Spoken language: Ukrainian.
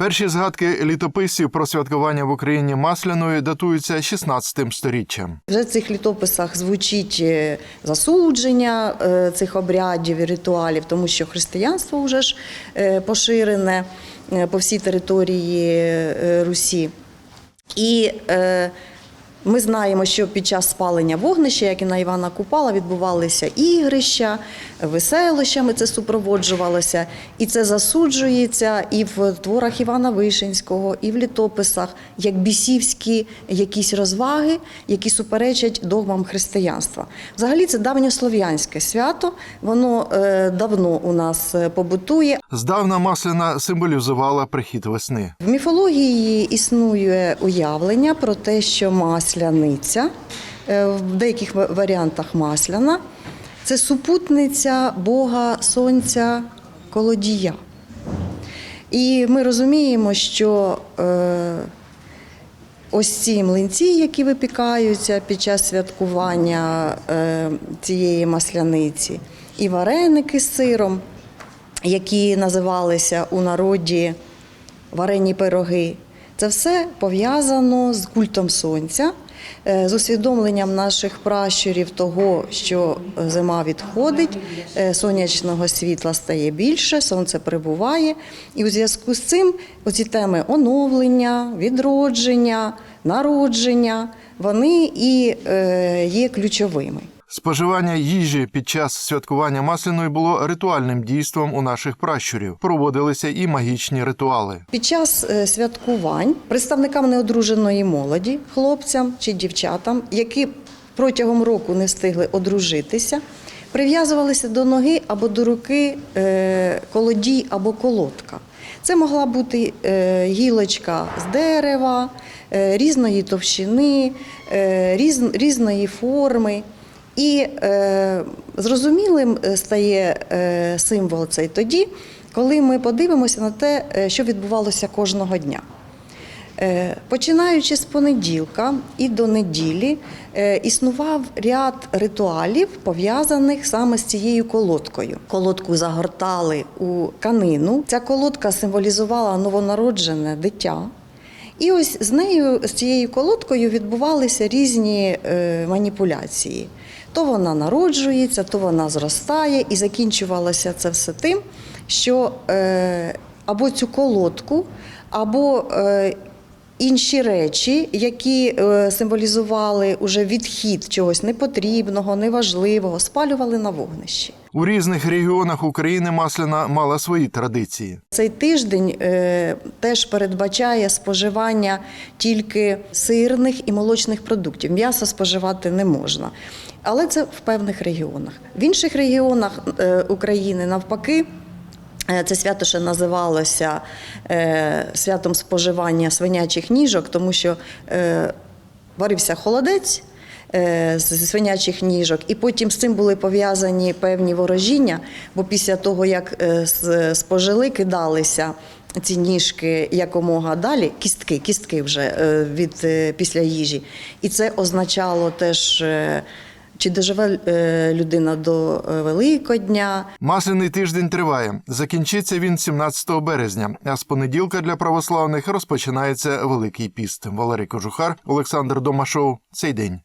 Перші згадки літописів про святкування в Україні масляної датуються 16 сторіччям. Вже в цих літописах звучить е, засудження е, цих обрядів і ритуалів, тому що християнство вже ж е, поширене по всій території Русі. І ми знаємо, що під час спалення вогнища, як і на Івана Купала, відбувалися ігрища, веселощами це супроводжувалося. І це засуджується і в творах Івана Вишинського, і в літописах, як бісівські якісь розваги, які суперечать догмам християнства. Взагалі це давньослов'янське свято, воно е, давно у нас е, побутує, Здавна масляна символізувала прихід весни. в міфології існує уявлення про те, що масляниця, е, в деяких варіантах масляна, це супутниця Бога Сонця Колодія. І ми розуміємо, що е, ось ці млинці, які випікаються під час святкування е, цієї масляниці, і вареники з сиром, які називалися у народі варені пироги. Це все пов'язано з культом сонця, з усвідомленням наших пращурів того, що зима відходить, е, сонячного світла стає більше, сонце прибуває. І у зв'язку з цим оці теми оновлення, відродження, народження, вони і е, є ключовими. Споживання їжі під час святкування масляної було ритуальним дійством у наших пращурів. Проводилися і магічні ритуали. Під час е, святкувань представникам неодруженої молоді, хлопцям чи дівчатам, які протягом року не встигли одружитися, прив'язувалися до ноги або до руки е, колодій або колодка. Це могла бути е, гілочка з дерева, різної товщини, різної форми. І е, зрозумілим е, стає е, символ цей тоді, коли ми подивимося на те, е, що відбувалося кожного дня. Починаючи з понеділка і до неділі, існував ряд ритуалів, пов'язаних саме з цією колодкою. Колодку загортали у канину. Ця колодка символізувала новонароджене дитя. І ось з нею, з цією колодкою, відбувалися різні маніпуляції. То вона народжується, то вона зростає, і закінчувалося це все тим, що е, або цю колодку, або е, інші речі, які е, символізували уже відхід чогось непотрібного, неважливого, спалювали на вогнищі. У різних регіонах України масляна мала свої традиції. Цей тиждень е, теж передбачає споживання тільки сирних і молочних продуктів. М'ясо споживати не можна. Але це в певних регіонах. В інших регіонах е, України навпаки. Е, Це свято ще називалося е, святом споживання свинячих ніжок, тому що е, варився холодець з свинячих ніжок, і потім з цим були пов'язані певні ворожіння, бо після того, як спожили, кидалися ці ніжки якомога далі, кістки, кістки вже від після їжі. І це означало теж. Е, Чи доживе е, людина до Великого Великодня, Масляний тиждень триває. Закінчиться він 17 березня. А з понеділка для православних розпочинається Великий піст. Валерій Кожухар, Олександр Домашов. Цей день.